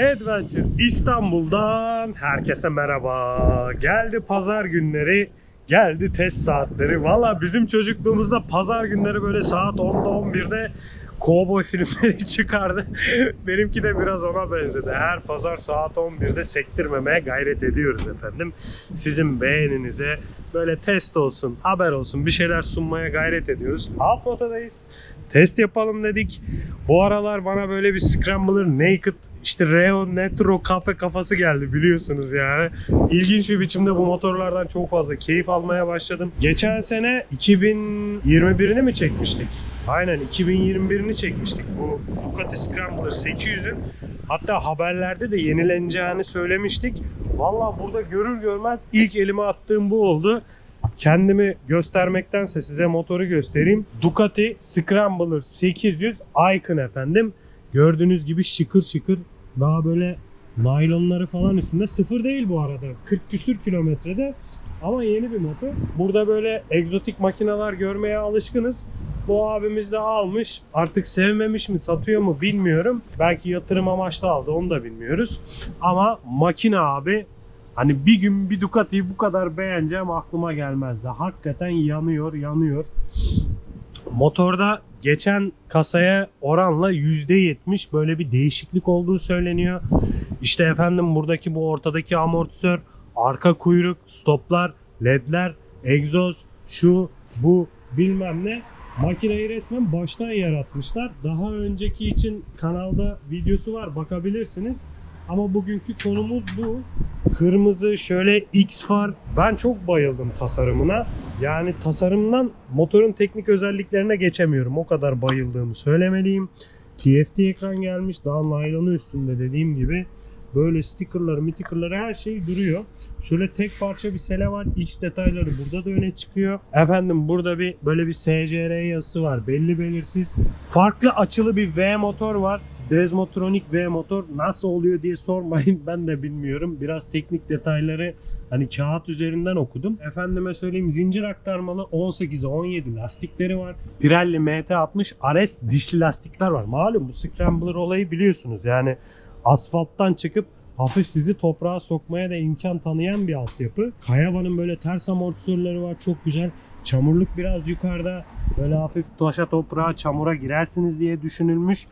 Adventure İstanbul'dan herkese merhaba. Geldi pazar günleri, geldi test saatleri. Valla bizim çocukluğumuzda pazar günleri böyle saat 10'da 11'de kovboy filmleri çıkardı. Benimki de biraz ona benzedi. Her pazar saat 11'de sektirmemeye gayret ediyoruz efendim. Sizin beğeninize böyle test olsun, haber olsun bir şeyler sunmaya gayret ediyoruz. Half-Roto'dayız. Test yapalım dedik. Bu aralar bana böyle bir Scrambler Naked işte Reo Netro kafe kafası geldi biliyorsunuz yani. İlginç bir biçimde bu motorlardan çok fazla keyif almaya başladım. Geçen sene 2021'ini mi çekmiştik? Aynen 2021'ini çekmiştik bu Ducati Scrambler 800'ün. Hatta haberlerde de yenileneceğini söylemiştik. Valla burada görür görmez ilk elime attığım bu oldu. Kendimi göstermektense size motoru göstereyim. Ducati Scrambler 800 Icon efendim. Gördüğünüz gibi şıkır şıkır daha böyle naylonları falan üstünde. Sıfır değil bu arada. 40 küsür kilometrede ama yeni bir motor. Burada böyle egzotik makineler görmeye alışkınız. Bu abimiz de almış. Artık sevmemiş mi satıyor mu bilmiyorum. Belki yatırım amaçlı aldı onu da bilmiyoruz. Ama makine abi Hani bir gün bir Ducati'yi bu kadar beğeneceğim aklıma gelmezdi. Hakikaten yanıyor, yanıyor. Motorda geçen kasaya oranla %70 böyle bir değişiklik olduğu söyleniyor. İşte efendim buradaki bu ortadaki amortisör, arka kuyruk, stoplar, ledler, egzoz, şu, bu bilmem ne. Makineyi resmen baştan yaratmışlar. Daha önceki için kanalda videosu var bakabilirsiniz. Ama bugünkü konumuz bu. Kırmızı şöyle X far. Ben çok bayıldım tasarımına. Yani tasarımdan motorun teknik özelliklerine geçemiyorum. O kadar bayıldığımı söylemeliyim. TFT ekran gelmiş. Daha naylonu üstünde dediğim gibi. Böyle stickerları, mitickerları her şey duruyor. Şöyle tek parça bir sele var. X detayları burada da öne çıkıyor. Efendim burada bir böyle bir SCR yazısı var. Belli belirsiz. Farklı açılı bir V motor var. Desmotronic V motor nasıl oluyor diye sormayın ben de bilmiyorum. Biraz teknik detayları hani kağıt üzerinden okudum. Efendime söyleyeyim zincir aktarmalı 18'e 17 lastikleri var. Pirelli MT60 RS dişli lastikler var. Malum bu Scrambler olayı biliyorsunuz. Yani asfalttan çıkıp hafif sizi toprağa sokmaya da imkan tanıyan bir altyapı. Kayavanın böyle ters amortisörleri var çok güzel. Çamurluk biraz yukarıda. Böyle hafif taşa toprağa çamura girersiniz diye düşünülmüş.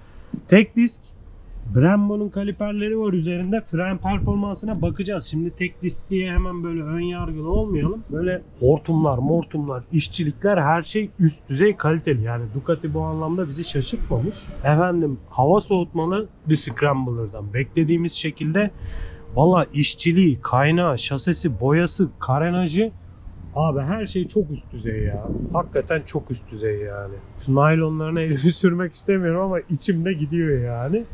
Tek disk Brembo'nun kaliperleri var üzerinde. Fren performansına bakacağız. Şimdi tek disk diye hemen böyle ön yargılı olmayalım. Böyle hortumlar, mortumlar, işçilikler her şey üst düzey kaliteli. Yani Ducati bu anlamda bizi şaşırtmamış. Efendim hava soğutmalı bir Scrambler'dan beklediğimiz şekilde valla işçiliği, kaynağı, şasesi, boyası, karenajı Abi her şey çok üst düzey ya. Hakikaten çok üst düzey yani. Şu naylonlarına elimi sürmek istemiyorum ama içimde gidiyor yani.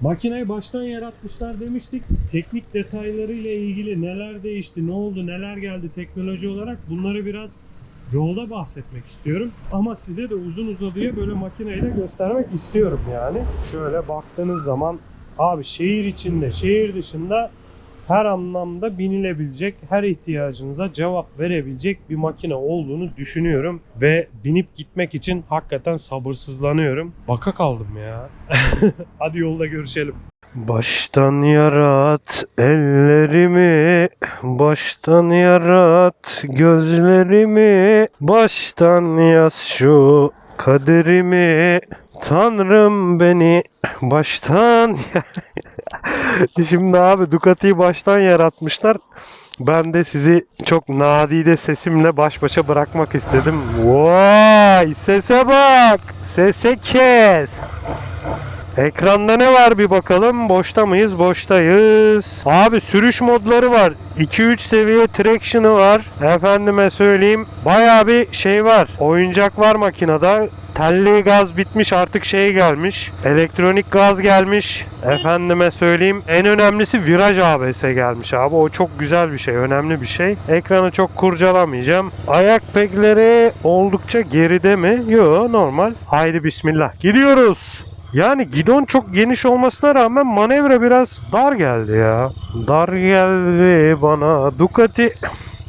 Makineyi baştan yaratmışlar demiştik. Teknik detaylarıyla ilgili neler değişti, ne oldu, neler geldi teknoloji olarak bunları biraz yolda bahsetmek istiyorum. Ama size de uzun uzadıya böyle makineyi de göstermek istiyorum yani. Şöyle baktığınız zaman abi şehir içinde, şehir dışında her anlamda binilebilecek, her ihtiyacınıza cevap verebilecek bir makine olduğunu düşünüyorum ve binip gitmek için hakikaten sabırsızlanıyorum. Baka kaldım ya. Hadi yolda görüşelim. Baştan yarat ellerimi, baştan yarat gözlerimi, baştan yaz şu kaderimi. Tanrım beni baştan Şimdi abi Ducati'yi baştan yaratmışlar. Ben de sizi çok nadide sesimle baş başa bırakmak istedim. Vay sese bak. Sese kes. Ekranda ne var bir bakalım. Boşta mıyız? Boştayız. Abi sürüş modları var. 2-3 seviye traction'ı var. Efendime söyleyeyim. Baya bir şey var. Oyuncak var makinede. Telli gaz bitmiş artık şey gelmiş. Elektronik gaz gelmiş. Efendime söyleyeyim. En önemlisi viraj ABS gelmiş abi. O çok güzel bir şey. Önemli bir şey. Ekranı çok kurcalamayacağım. Ayak pegleri oldukça geride mi? Yo normal. Haydi bismillah. Gidiyoruz. Yani gidon çok geniş olmasına rağmen manevra biraz dar geldi ya. Dar geldi bana Ducati.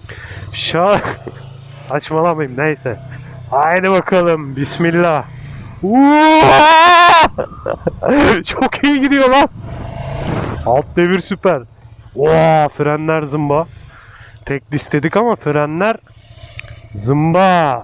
Şa Saçmalamayayım neyse. Haydi bakalım bismillah. çok iyi gidiyor lan. Alt devir süper. Oo, frenler zımba. Tek istedik ama frenler zımba.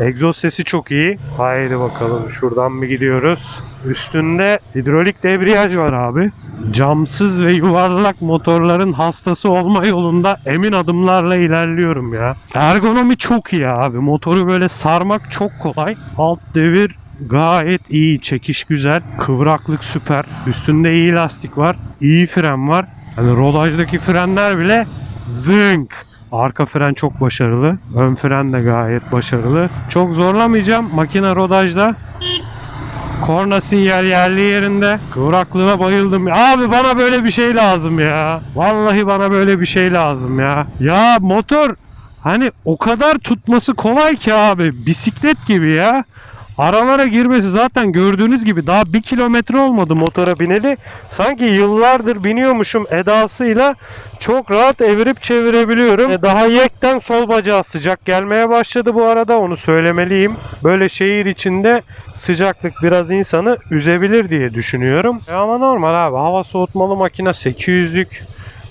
Egzoz sesi çok iyi. Haydi bakalım şuradan mı gidiyoruz? Üstünde hidrolik debriyaj var abi. Camsız ve yuvarlak motorların hastası olma yolunda emin adımlarla ilerliyorum ya. Ergonomi çok iyi abi. Motoru böyle sarmak çok kolay. Alt devir gayet iyi. Çekiş güzel. Kıvraklık süper. Üstünde iyi lastik var. iyi fren var. Hani rodajdaki frenler bile zınk. Arka fren çok başarılı. Ön fren de gayet başarılı. Çok zorlamayacağım. Makine rodajda. Korna sinyal yerli yerinde. Kıvraklığına bayıldım. Abi bana böyle bir şey lazım ya. Vallahi bana böyle bir şey lazım ya. Ya motor hani o kadar tutması kolay ki abi. Bisiklet gibi ya. Aralara girmesi zaten gördüğünüz gibi daha bir kilometre olmadı motora bineli. Sanki yıllardır biniyormuşum edasıyla çok rahat evirip çevirebiliyorum. E, Daha yekten sol bacağı sıcak gelmeye başladı bu arada onu söylemeliyim. Böyle şehir içinde sıcaklık biraz insanı üzebilir diye düşünüyorum. E ama normal abi hava soğutmalı makine 800'lük.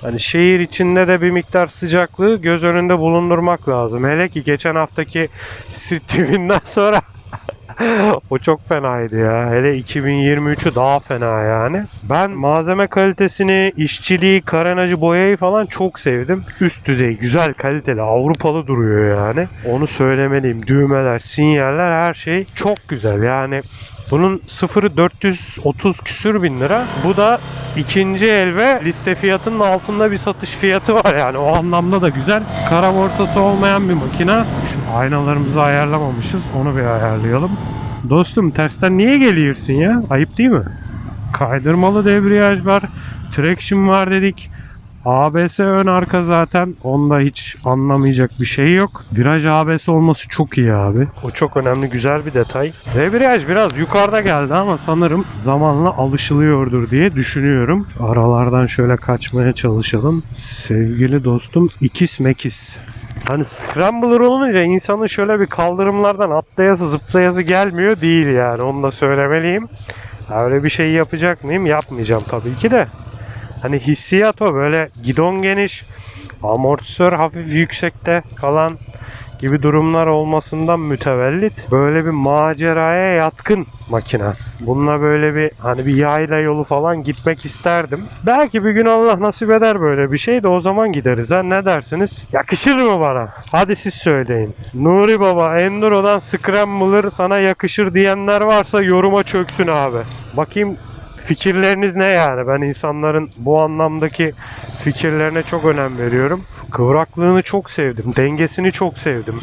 Hani şehir içinde de bir miktar sıcaklığı göz önünde bulundurmak lazım. Hele ki geçen haftaki Street TV'den sonra o çok fenaydı ya. Hele 2023'ü daha fena yani. Ben malzeme kalitesini, işçiliği, karenajı, boyayı falan çok sevdim. Üst düzey, güzel, kaliteli, Avrupalı duruyor yani. Onu söylemeliyim. Düğmeler, sinyaller her şey çok güzel. Yani bunun sıfırı 430 küsür bin lira. Bu da ikinci el ve liste fiyatının altında bir satış fiyatı var yani. O anlamda da güzel. Kara borsası olmayan bir makine. Şu aynalarımızı ayarlamamışız. Onu bir ayarlayalım. Dostum tersten niye geliyorsun ya? Ayıp değil mi? Kaydırmalı debriyaj var. Traction var dedik. ABS ön arka zaten. Onda hiç anlamayacak bir şey yok. Viraj ABS olması çok iyi abi. O çok önemli güzel bir detay. Debriyaj biraz yukarıda geldi ama sanırım zamanla alışılıyordur diye düşünüyorum. Aralardan şöyle kaçmaya çalışalım. Sevgili dostum ikiz mekiz. Hani scrambler olunca insanın şöyle bir kaldırımlardan atlayası zıplayası gelmiyor değil yani onu da söylemeliyim. Öyle bir şey yapacak mıyım? Yapmayacağım tabii ki de. Hani hissiyat o böyle gidon geniş, amortisör hafif yüksekte kalan gibi durumlar olmasından mütevellit böyle bir maceraya yatkın makine. Bununla böyle bir hani bir yayla yolu falan gitmek isterdim. Belki bir gün Allah nasip eder böyle bir şey de o zaman gideriz ha ne dersiniz? Yakışır mı bana? Hadi siz söyleyin. Nuri Baba Enduro'dan Scrambler sana yakışır diyenler varsa yoruma çöksün abi. Bakayım fikirleriniz ne yani? Ben insanların bu anlamdaki fikirlerine çok önem veriyorum. Kıvraklığını çok sevdim. Dengesini çok sevdim.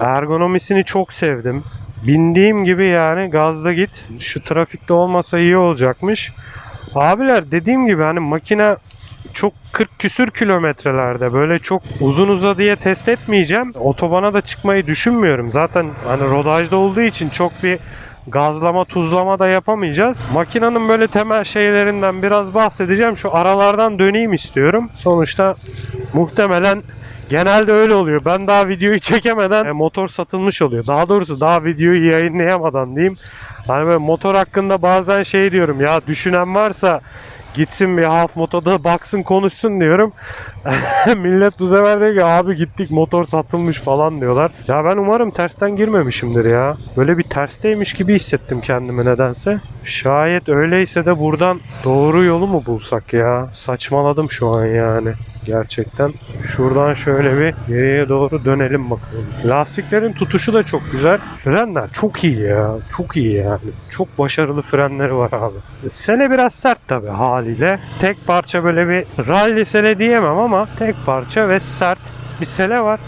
Ergonomisini çok sevdim. Bindiğim gibi yani gazda git. Şu trafikte olmasa iyi olacakmış. Abiler dediğim gibi hani makine çok 40 küsür kilometrelerde böyle çok uzun uzadıya test etmeyeceğim. Otobana da çıkmayı düşünmüyorum. Zaten hani rodajda olduğu için çok bir gazlama tuzlama da yapamayacağız. Makinenin böyle temel şeylerinden biraz bahsedeceğim. Şu aralardan döneyim istiyorum. Sonuçta muhtemelen genelde öyle oluyor. Ben daha videoyu çekemeden e, motor satılmış oluyor. Daha doğrusu daha videoyu yayınlayamadan diyeyim. Hani böyle motor hakkında bazen şey diyorum ya düşünen varsa gitsin bir half motoda baksın konuşsun diyorum. Millet bu sefer diyor ki abi gittik motor satılmış falan diyorlar. Ya ben umarım tersten girmemişimdir ya. Böyle bir tersteymiş gibi hissettim kendimi nedense. Şayet öyleyse de buradan doğru yolu mu bulsak ya? Saçmaladım şu an yani. Gerçekten. Şuradan şöyle bir geriye doğru dönelim bakalım. Lastiklerin tutuşu da çok güzel. Frenler çok iyi ya. Çok iyi yani. Çok başarılı frenleri var abi. Sele biraz sert tabi haliyle. Tek parça böyle bir rally sele diyemem ama tek parça ve sert bir sele var.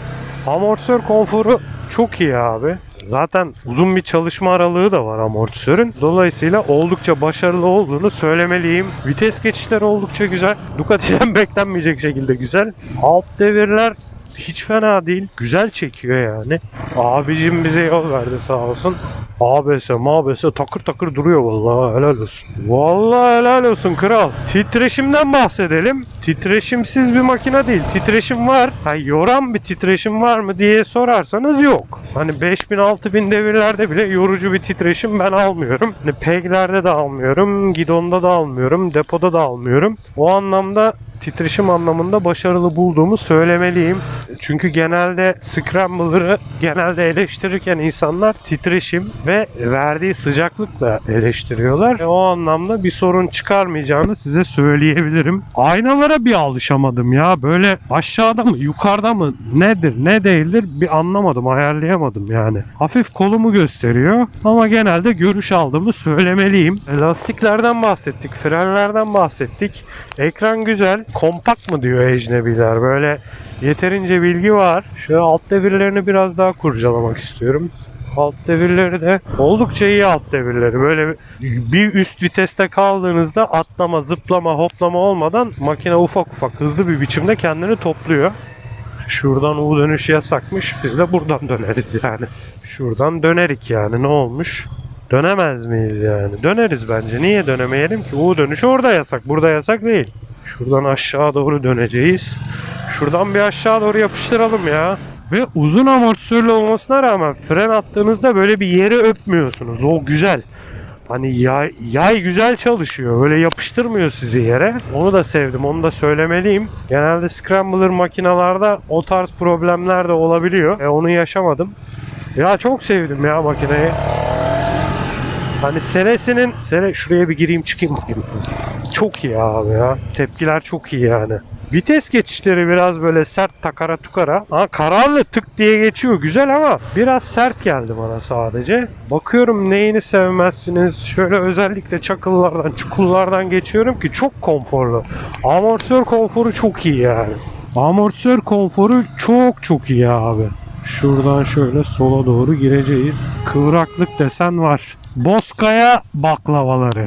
Amortisör konforu çok iyi abi. Zaten uzun bir çalışma aralığı da var amortisörün. Dolayısıyla oldukça başarılı olduğunu söylemeliyim. Vites geçişleri oldukça güzel. Ducati'den beklenmeyecek şekilde güzel. Alt devirler Hiç fena değil. Güzel çekiyor yani. Abicim bize yol verdi sağ olsun. ABS, MABS takır takır duruyor vallahi helal olsun. Vallahi helal olsun kral. Titreşimden bahsedelim. Titreşimsiz bir makine değil. Titreşim var. Ha, yoran bir titreşim var mı diye sorarsanız yok. Hani 5000 6000 devirlerde bile yorucu bir titreşim ben almıyorum. Hani peglerde de almıyorum, gidonda da almıyorum, depoda da almıyorum. O anlamda titreşim anlamında başarılı bulduğumu söylemeliyim. Çünkü genelde Scrambler'ı genelde eleştirirken insanlar titreşim ve verdiği sıcaklıkla eleştiriyorlar. E, o anlamda bir sorun çıkarmayacağını size söyleyebilirim. Aynalara bir alışamadım ya. Böyle aşağıda mı yukarıda mı nedir ne değildir bir anlamadım ayarlayamadım yani. Hafif kolumu gösteriyor ama genelde görüş aldığımı söylemeliyim. Lastiklerden bahsettik, frenlerden bahsettik. Ekran güzel. Kompakt mı diyor ecnebiler. Böyle yeterince bilgi var. Şöyle alt devirlerini biraz daha kurcalamak istiyorum. Alt devirleri de oldukça iyi alt devirleri. Böyle bir üst viteste kaldığınızda atlama, zıplama, hoplama olmadan makine ufak ufak hızlı bir biçimde kendini topluyor. Şuradan U dönüş yasakmış. Biz de buradan döneriz yani. Şuradan dönerik yani ne olmuş? Dönemez miyiz yani? Döneriz bence. Niye dönemeyelim ki? U dönüş orada yasak. Burada yasak değil. Şuradan aşağı doğru döneceğiz. Şuradan bir aşağı doğru yapıştıralım ya. Ve uzun amortisörlü olmasına rağmen fren attığınızda böyle bir yeri öpmüyorsunuz. O güzel. Hani yay, yay güzel çalışıyor. Böyle yapıştırmıyor sizi yere. Onu da sevdim. Onu da söylemeliyim. Genelde Scrambler makinalarda o tarz problemler de olabiliyor. E, onu yaşamadım. Ya çok sevdim ya makineyi. Hani seresinin sere şuraya bir gireyim çıkayım bakayım. Çok iyi abi ya. Tepkiler çok iyi yani. Vites geçişleri biraz böyle sert takara tukara. Ha kararlı tık diye geçiyor güzel ama biraz sert geldi bana sadece. Bakıyorum neyini sevmezsiniz. Şöyle özellikle çakıllardan, çukurlardan geçiyorum ki çok konforlu. Amortisör konforu çok iyi yani. Amortisör konforu çok çok iyi abi. Şuradan şöyle sola doğru gireceğiz. Kıvraklık desen var. Bozkaya baklavaları.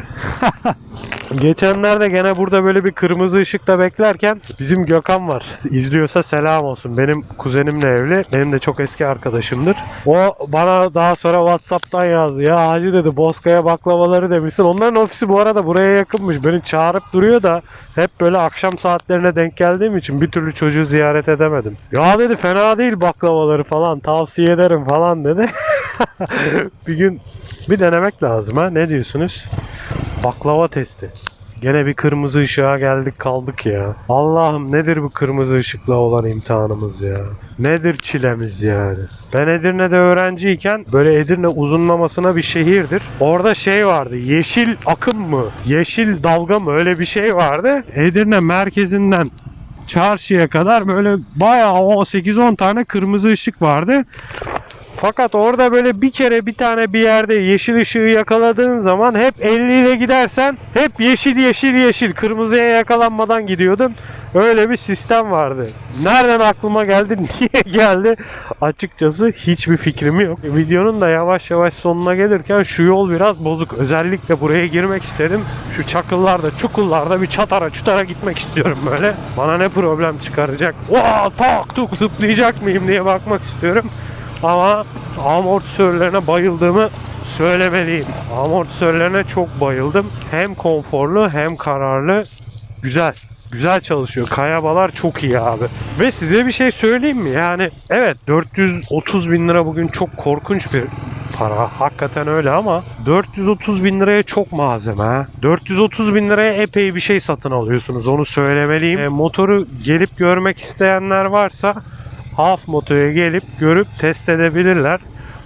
Geçenlerde gene burada böyle bir kırmızı ışıkta beklerken bizim Gökhan var. İzliyorsa selam olsun. Benim kuzenimle evli. Benim de çok eski arkadaşımdır. O bana daha sonra Whatsapp'tan yazdı. Ya Hacı dedi Bozkaya baklavaları demişsin. Onların ofisi bu arada buraya yakınmış. Beni çağırıp duruyor da hep böyle akşam saatlerine denk geldiğim için bir türlü çocuğu ziyaret edemedim. Ya dedi fena değil baklavaları falan tavsiye ederim falan dedi. bir gün bir denemek lazım ha. Ne diyorsunuz? Baklava testi. Gene bir kırmızı ışığa geldik kaldık ya. Allah'ım nedir bu kırmızı ışıkla olan imtihanımız ya? Nedir çilemiz yani? Ben Edirne'de öğrenciyken böyle Edirne uzunlamasına bir şehirdir. Orada şey vardı. Yeşil akım mı? Yeşil dalga mı? Öyle bir şey vardı. Edirne merkezinden çarşıya kadar böyle bayağı o 8-10 tane kırmızı ışık vardı. Fakat orada böyle bir kere bir tane bir yerde yeşil ışığı yakaladığın zaman hep 50 ile gidersen hep yeşil yeşil yeşil kırmızıya yakalanmadan gidiyordun. Öyle bir sistem vardı. Nereden aklıma geldi, niye geldi açıkçası hiçbir fikrim yok. Videonun da yavaş yavaş sonuna gelirken şu yol biraz bozuk. Özellikle buraya girmek istedim. Şu çakıllarda, çukurlarda bir çatara çutara gitmek istiyorum böyle. Bana ne problem çıkaracak? Oha tak tuk zıplayacak mıyım diye bakmak istiyorum. Ama amortisörlerine bayıldığımı söylemeliyim. Amortisörlerine çok bayıldım. Hem konforlu hem kararlı. Güzel. Güzel çalışıyor. Kayabalar çok iyi abi. Ve size bir şey söyleyeyim mi? Yani evet 430 bin lira bugün çok korkunç bir para. Hakikaten öyle ama 430 bin liraya çok malzeme. ha. 430 bin liraya epey bir şey satın alıyorsunuz. Onu söylemeliyim. E, motoru gelip görmek isteyenler varsa Half Moto'ya gelip görüp test edebilirler.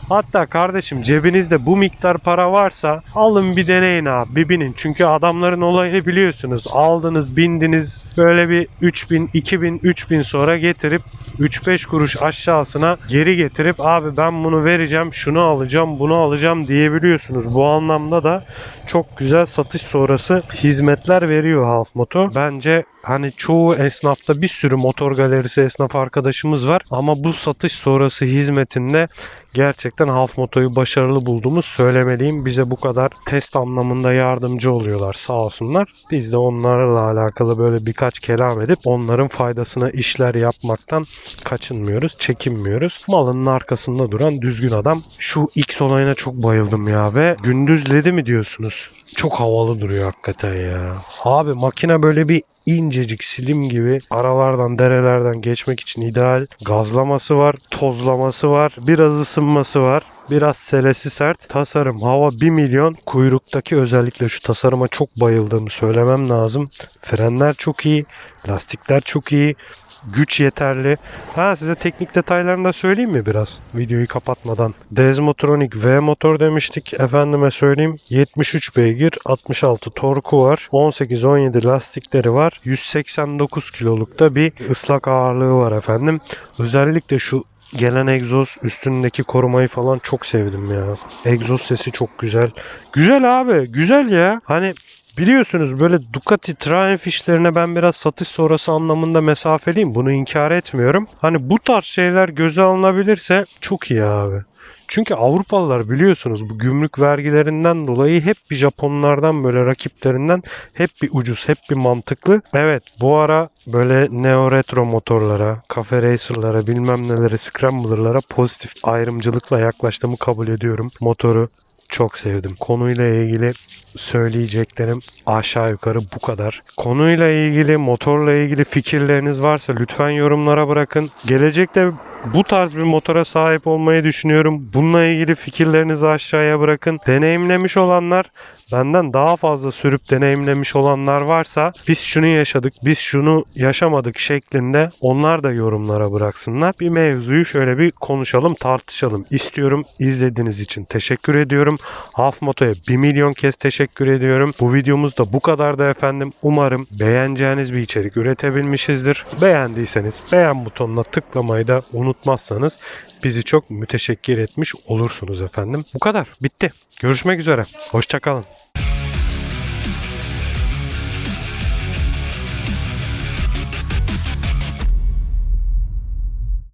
Hatta kardeşim cebinizde bu miktar para varsa alın bir deneyin abi bir binin. Çünkü adamların olayını biliyorsunuz. Aldınız bindiniz böyle bir 3000 2000 3000 sonra getirip 3-5 kuruş aşağısına geri getirip abi ben bunu vereceğim şunu alacağım bunu alacağım diyebiliyorsunuz. Bu anlamda da çok güzel satış sonrası hizmetler veriyor Half Moto. Bence Hani çoğu esnafta bir sürü motor galerisi esnaf arkadaşımız var ama bu satış sonrası hizmetinde gerçekten Half Moto'yu başarılı bulduğumu söylemeliyim. Bize bu kadar test anlamında yardımcı oluyorlar sağ olsunlar. Biz de onlarla alakalı böyle birkaç kelam edip onların faydasına işler yapmaktan kaçınmıyoruz, çekinmiyoruz. Malının arkasında duran düzgün adam. Şu X olayına çok bayıldım ya ve gündüz ledi mi diyorsunuz? Çok havalı duruyor hakikaten ya. Abi makine böyle bir incecik silim gibi aralardan derelerden geçmek için ideal. Gazlaması var, tozlaması var, biraz ısınması var. Biraz selesi sert. Tasarım hava 1 milyon. Kuyruktaki özellikle şu tasarıma çok bayıldığımı söylemem lazım. Frenler çok iyi. Lastikler çok iyi. Güç yeterli. Ha size teknik detaylarını da söyleyeyim mi biraz? Videoyu kapatmadan. Desmotronic V motor demiştik. Efendime söyleyeyim. 73 beygir, 66 torku var. 18-17 lastikleri var. 189 kilolukta bir ıslak ağırlığı var efendim. Özellikle şu gelen egzoz üstündeki korumayı falan çok sevdim ya. Egzoz sesi çok güzel. Güzel abi, güzel ya. Hani Biliyorsunuz böyle Ducati Triumph işlerine ben biraz satış sonrası anlamında mesafeliyim. Bunu inkar etmiyorum. Hani bu tarz şeyler göze alınabilirse çok iyi abi. Çünkü Avrupalılar biliyorsunuz bu gümrük vergilerinden dolayı hep bir Japonlardan böyle rakiplerinden hep bir ucuz, hep bir mantıklı. Evet bu ara böyle neo retro motorlara, cafe racerlara, bilmem nelere, scrambler'lara pozitif ayrımcılıkla yaklaştığımı kabul ediyorum. Motoru çok sevdim. Konuyla ilgili söyleyeceklerim aşağı yukarı bu kadar. Konuyla ilgili, motorla ilgili fikirleriniz varsa lütfen yorumlara bırakın. Gelecekte bu tarz bir motora sahip olmayı düşünüyorum. Bununla ilgili fikirlerinizi aşağıya bırakın. Deneyimlemiş olanlar, benden daha fazla sürüp deneyimlemiş olanlar varsa biz şunu yaşadık, biz şunu yaşamadık şeklinde onlar da yorumlara bıraksınlar. Bir mevzuyu şöyle bir konuşalım, tartışalım. İstiyorum izlediğiniz için teşekkür ediyorum. Half Moto'ya 1 milyon kez teşekkür ediyorum. Bu videomuz da bu kadardı efendim. Umarım beğeneceğiniz bir içerik üretebilmişizdir. Beğendiyseniz beğen butonuna tıklamayı da unutmazsanız bizi çok müteşekkir etmiş olursunuz efendim. Bu kadar. Bitti. Görüşmek üzere. Hoşçakalın.